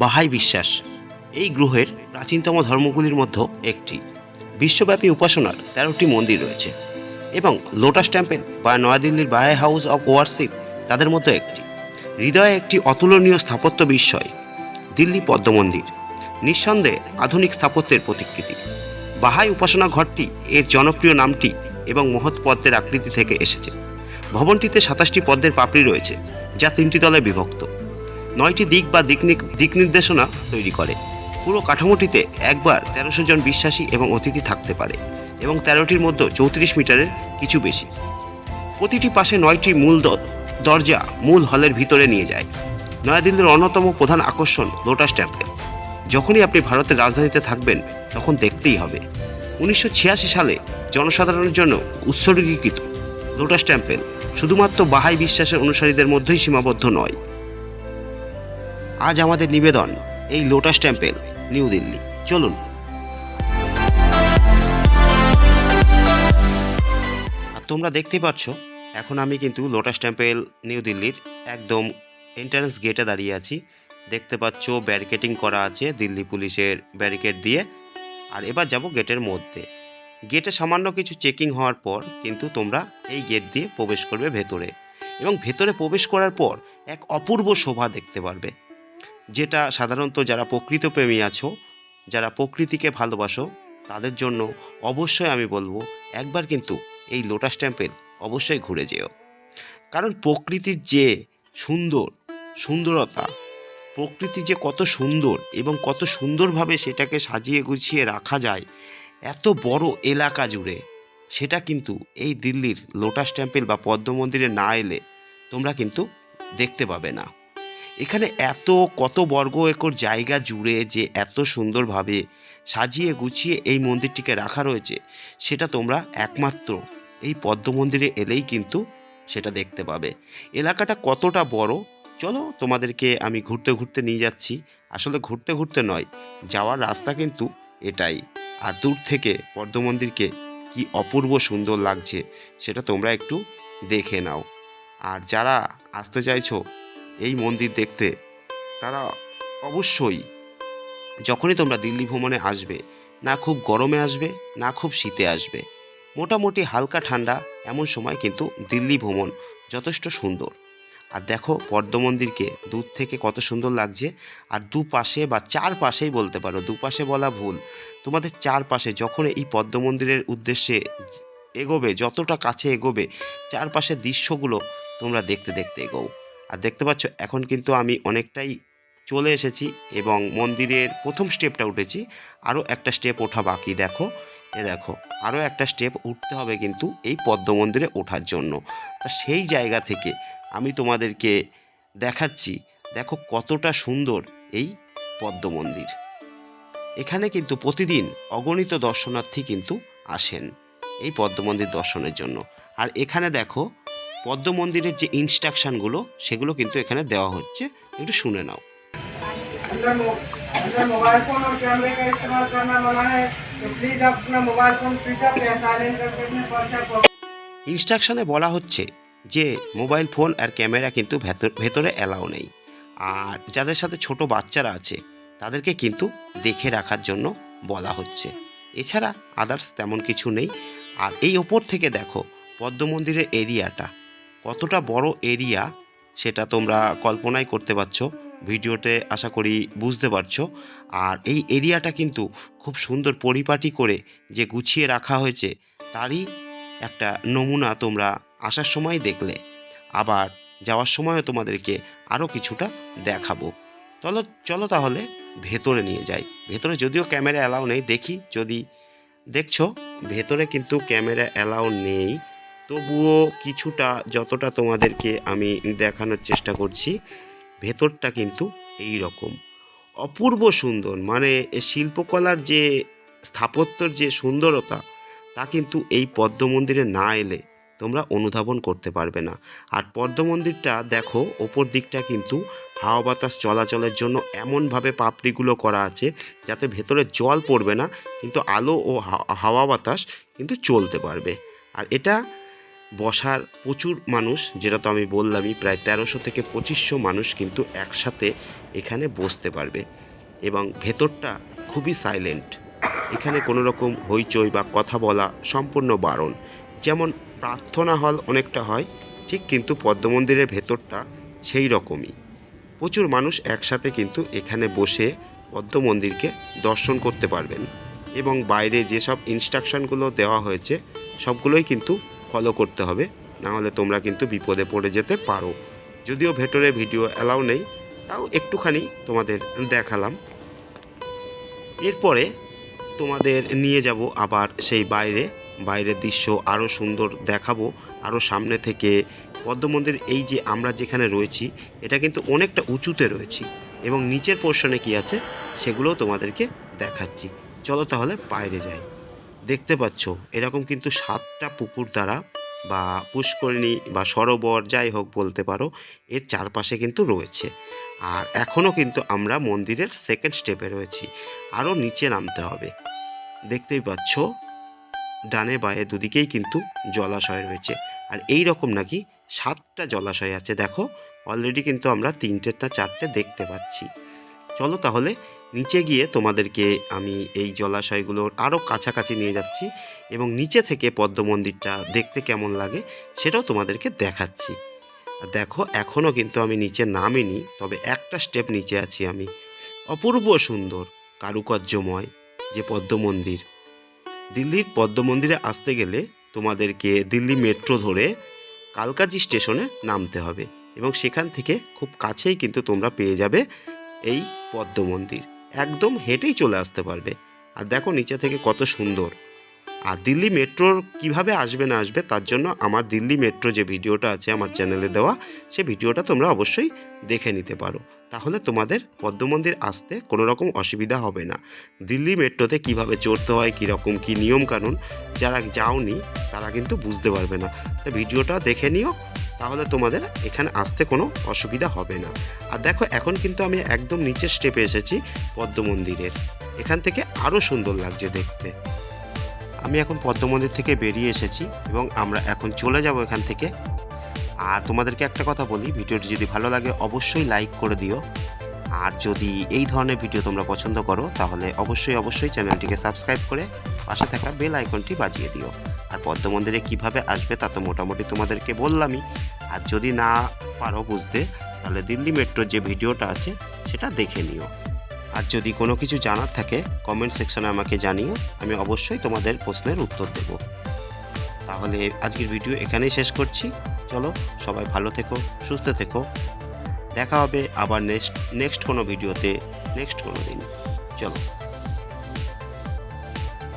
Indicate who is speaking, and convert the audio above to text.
Speaker 1: বাহাই বিশ্বাস। এই গ্রহের প্রাচীনতম ধর্মগুলির মধ্যে একটি। বিশ্বব্যাপী উপাসনার তেরোটি মন্দির রয়েছে এবং লোটাস টেম্পল বা নয়াদিল্লির বাহাই হাউস অফ ওয়ারশিপ তাদের মধ্যে একটি। হৃদয়ে একটি অতুলনীয় স্থাপত্য বিস্ময়, দিল্লি পদ্ম মন্দির, নিঃসন্দেহে আধুনিক স্থাপত্যের প্রতিকৃতি। বাহাই উপাসনা ঘরটি এর জনপ্রিয় নামটি এবং মহৎ পদ্মের আকৃতি থেকে এসেছে। ভবনটিতে সাতাশটি পদ্মের পাপড়ি রয়েছে, যা তিনটি দলে বিভক্ত। নয়টি দিক বা দিক নির্দেশনা তৈরি করে। পুরো কাঠামোটিতে একবার তেরোশো জন বিশ্বাসী এবং অতিথি থাকতে পারে এবং তেরোটির মধ্যে চৌত্রিশ মিটারের কিছু বেশি। প্রতিটি পাশে নয়টি মূল দরজা মূল হলের ভিতরে নিয়ে যায়। নয়াদিল্লির অন্যতম প্রধান আকর্ষণ লোটাস টেম্পল। যখনই আপনি ভারতের রাজধানীতে থাকবেন, তখন দেখতেই হবে। উনিশশো ছিয়াশি সালে জনসাধারণের জন্য উৎসর্গীকৃত লোটাস টেম্পল শুধুমাত্র বাহাই বিশ্বাসের অনুসারীদের মধ্যেই সীমাবদ্ধ নয়। আজ আমাদের নিবেদন এই লোটাস টেম্পেল, নিউ দিল্লি। চলুন। আর তোমরা দেখতে পাচ্ছ, এখন আমি কিন্তু লোটাস টেম্পেল, নিউ দিল্লির একদম এন্ট্রান্স গেটে দাঁড়িয়ে আছি। দেখতে পাচ্ছ ব্যারিকেটিং করা আছে দিল্লি পুলিশের ব্যারিকেড দিয়ে। আর এবার যাব গেটের মধ্যে। গেটে সামান্য কিছু চেকিং হওয়ার পর কিন্তু তোমরা এই গেট দিয়ে প্রবেশ করবে ভেতরে। এবং ভেতরে প্রবেশ করার পর এক অপূর্ব শোভা দেখতে পারবে। যেটা সাধারণত যারা প্রকৃত প্রেমী আছো, যারা প্রকৃতিকে ভালোবাসো, তাদের জন্য অবশ্যই আমি বলব, একবার কিন্তু এই লোটাস টেম্পল অবশ্যই ঘুরে যেও। কারণ প্রকৃতির যে সুন্দর সুন্দরতা প্রকৃতি যে কত সুন্দর এবং কত সুন্দরভাবে সেটাকে সাজিয়ে গুছিয়ে রাখা যায়, এত বড় এলাকা জুড়ে, সেটা কিন্তু এই দিল্লির লোটাস টেম্পল বা পদ্ম মন্দিরে না এলে তোমরা কিন্তু দেখতে পাবে না। এখানে এত কত বর্গ একর জায়গা জুড়ে যে এত সুন্দরভাবে সাজিয়ে গুছিয়ে এই মন্দিরটিকে রাখা রয়েছে, সেটা তোমরা একমাত্র এই পদ্ম মন্দিরে এলেই কিন্তু সেটা দেখতে পাবে। এলাকাটা কতটা বড়? চলো তোমাদেরকে আমি ঘুরতে ঘুরতে নিয়ে যাচ্ছি। আসলে ঘুরতে ঘুরতে নয়, যাওয়ার রাস্তা কিন্তু এটাই। আর দূর থেকে পদ্ম মন্দিরকে কি অপূর্ব সুন্দর লাগছে, সেটা তোমরা একটু দেখে নাও। আর যারা আসতে চাইছো এই মন্দির দেখতে, তারা অবশ্যই যখনই তোমরা দিল্লি ভ্রমণে আসবে, না খুব গরমে আসবে, না খুব শীতে আসবে, মোটামুটি হালকা ঠান্ডা, এমন সময় কিন্তু দিল্লি ভ্রমণ যথেষ্ট সুন্দর। আর দেখো পদ্ম মন্দিরকে দূর থেকে কত সুন্দর লাগছে, আর দুপাশে বা চারপাশেই বলতে পারো, দুপাশে বলা ভুল, তোমাদের চারপাশে যখন এই পদ্ম মন্দিরের উদ্দেশ্যে এগোবে, যতটা কাছে এগোবে, চারপাশের দৃশ্যগুলো তোমরা দেখতে দেখতে এগোও। আর দেখতে পাচ্ছ, এখন কিন্তু আমি অনেকটাই চলে এসেছি এবং মন্দিরের প্রথম স্টেপটা উঠেছি। আরও একটা স্টেপ ওঠা বাকি, দেখো। এ দেখো আরও একটা স্টেপ উঠতে হবে কিন্তু এই পদ্ম মন্দিরে ওঠার জন্য। তা সেই জায়গা থেকে আমি তোমাদেরকে দেখাচ্ছি, দেখো কতটা সুন্দর এই পদ্ম মন্দির। এখানে কিন্তু প্রতিদিন অগণিত দর্শনার্থী কিন্তু আসেন এই পদ্ম মন্দির দর্শনের জন্য। আর এখানে দেখো পদ্ম মন্দিরের যে ইনস্ট্রাকশনগুলো সেগুলো কিন্তু এখানে দেওয়া হচ্ছে একটু শুনে নাও
Speaker 2: अंदर मो- अंदर मोबाइल फोन और कैमरे का इस्तेमाल करना मना है तो प्लीज आप अपना मोबाइल फोन स्विच ऑफ या साइलेंट करके अपने पर्चा को
Speaker 1: ইনস্ট্রাকশনে বলা হচ্ছে যে মোবাইল ফোন আর ক্যামেরা কিন্তু ভেতর ভেতরে অ্যালাউ নেই আর যাদের সাথে ছোট বাচ্চারা আছে তাদেরকে কিন্তু দেখে রাখার জন্য বলা হচ্ছে এছাড়া আদার্স তেমন কিছু নেই আর এই ওপর থেকে দেখো পদ্ম মন্দিরের এরিয়াটা কতটা বড় এরিয়া সেটা তোমরা কল্পনাই করতে পারছ, ভিডিওতে আশা করি বুঝতে পারছ। আর এই এরিয়াটা কিন্তু খুব সুন্দর পরিপাটি করে যে গুছিয়ে রাখা হয়েছে, তারই একটা নমুনা তোমরা আসার সময় দেখলে। আবার যাওয়ার সময়ও তোমাদেরকে আরও কিছুটা দেখাবো। চলো চলো তাহলে ভেতরে নিয়ে যাই। ভেতরে যদিও ক্যামেরা অ্যালাউ নেই, দেখি যদি দেখছ, ভেতরে কিন্তু ক্যামেরা অ্যালাউ নেই। তবুও কিছুটা, যতটা তোমাদেরকে আমি দেখানোর চেষ্টা করছি, ভেতরটা কিন্তু এই রকম অপূর্ব সুন্দর মানে শিল্পকলার যে স্থাপত্যর যে সুন্দরতা, তা কিন্তু এই পদ্ম মন্দিরে না এলে তোমরা অনুধাবন করতে পারবে না। আর পদ্ম মন্দিরটা দেখো, ওপর দিকটা কিন্তু হাওয়া বাতাস চলাচলের জন্য এমনভাবে পাপড়িগুলো করা আছে, যাতে ভেতরে জল পড়বে না, কিন্তু আলো ও হাওয়া বাতাস কিন্তু চলতে পারবে। আর এটা বসার প্রচুর মানুষ, যেটা তো আমি বললামই, প্রায় তেরোশো থেকে পঁচিশশো মানুষ কিন্তু একসাথে এখানে বসতে পারবে। এবং ভেতরটা খুবই সাইলেন্ট এখানে কোনো রকম হইচই বা কথা বলা সম্পূর্ণ বারণ। যেমন প্রার্থনা হল অনেকটা হয়, ঠিক কিন্তু পদ্মমন্দিরের ভেতরটা সেই রকমই। প্রচুর মানুষ একসাথে কিন্তু এখানে বসে পদ্ম মন্দিরকে দর্শন করতে পারবেন। এবং বাইরে যেসব ইনস্ট্রাকশনগুলো দেওয়া হয়েছে, সবগুলোই কিন্তু ফলো করতে হবে, নাহলে তোমরা কিন্তু বিপদে পড়ে যেতে পারো। যদিও ভেতরে ভিডিও অ্যালাউ নেই, তাও একটুখানি তোমাদের দেখালাম। এরপরে তোমাদের নিয়ে যাব আবার সেই বাইরে। বাইরের দৃশ্য আরও সুন্দর দেখাবো আরও সামনে থেকে। পদ্ম মন্দির এই যে আমরা যেখানে রয়েছি, এটা কিন্তু অনেকটা উঁচুতে রয়েছি এবং নিচের পোর্শনে কি আছে, সেগুলোও তোমাদেরকে দেখাচ্ছি। চলো তাহলে বাইরে যাই। দেখতে পাচ্ছ, এরকম কিন্তু সাতটা পুকুর দ্বারা বা পুষ্করিণী বা সরোবর যাই হোক বলতে পারো, এর চারপাশে কিন্তু রয়েছে। আর এখনও কিন্তু আমরা মন্দিরের সেকেন্ড স্টেপে রয়েছি আরও নিচে নামতে হবে। দেখতেই পাচ্ছ, ডানে বায়ে দুদিকেই কিন্তু জলাশয় রয়েছে। আর এই রকম নাকি সাতটা জলাশয় আছে, দেখো অলরেডি কিন্তু আমরা তিনটে না চারটে দেখতে পাচ্ছি। চলো তাহলে নিচে গিয়ে তোমাদেরকে আমি এই জলাশয়গুলোর আরও কাছাকাছি নিয়ে যাচ্ছি এবং নিচে থেকে পদ্ম মন্দিরটা দেখতে কেমন লাগে সেটাও তোমাদেরকে দেখাচ্ছি। দেখো, এখনও কিন্তু আমি নিচে নামিনি, তবে একটা স্টেপ নিচে আছি আমি। অপূর্ব সুন্দর, কারুকার্যময় যে পদ্ম মন্দির। দিল্লির পদ্ম মন্দিরে আসতে গেলে তোমাদেরকে দিল্লি মেট্রো ধরে কালকাজি স্টেশনে নামতে হবে এবং সেখান থেকে খুব কাছেই কিন্তু তোমরা পেয়ে যাবে এই পদ্ম মন্দির। একদম হেঁটেই চলে আসতে পারবে। আর দেখো নিচে থেকে কত সুন্দর। আর দিল্লি মেট্রোর কীভাবে আসবে না আসবে তার জন্য আমার দিল্লি মেট্রো যে ভিডিওটা আছে আমার চ্যানেলে দেওয়া, সে ভিডিওটা তোমরা অবশ্যই দেখে নিতে পারো। তাহলে তোমাদের পদ্ম মন্দির আসতে কোনো রকম অসুবিধা হবে না। দিল্লি মেট্রোতে কীভাবে চড়তে হয়, কীরকম কী নিয়মকানুন, যারা যাওনি তারা কিন্তু বুঝতে পারবে না। তো ভিডিওটা দেখে নিও তাহলে তোমাদের এখানে আসতে কোনো অসুবিধা হবে না। আর দেখো, এখন কিন্তু আমি একদম নিচের স্টেপে এসেছি পদ্ম মন্দিরের। এখান থেকে আরও সুন্দর লাগছে দেখতে। আমি এখন পদ্ম মন্দির থেকে বেরিয়ে এসেছি এবং আমরা এখন চলে যাব এখান থেকে। আর তোমাদেরকে একটা কথা বলি, ভিডিওটি যদি ভালো লাগে অবশ্যই লাইক করে দিও। আর যদি এই ধরনের ভিডিও তোমরা পছন্দ করো, তাহলে অবশ্যই অবশ্যই চ্যানেলটিকে সাবস্ক্রাইব করে পাশে থাকা বেল আইকনটি বাজিয়ে দিও। আর পদ্ম মন্দিরে কীভাবে আসবে তা তো মোটামুটি তোমাদেরকে বললামই। আর যদি না পারো বুঝতে, তাহলে দিল্লি মেট্রোর যে ভিডিওটা আছে, সেটা দেখে নিও। আর যদি কোনো কিছু জানার থাকে কমেন্ট সেকশনে আমাকে জানিও, আমি অবশ্যই তোমাদের প্রশ্নের উত্তর দেব। তাহলে আজকের ভিডিও এখানেই শেষ করছি। চলো, সবাই ভালো থেকো, সুস্থ থেকো। দেখা হবে আবার নেক্সট নেক্সট কোনো ভিডিওতে নেক্সট কোনো দিন। চলো।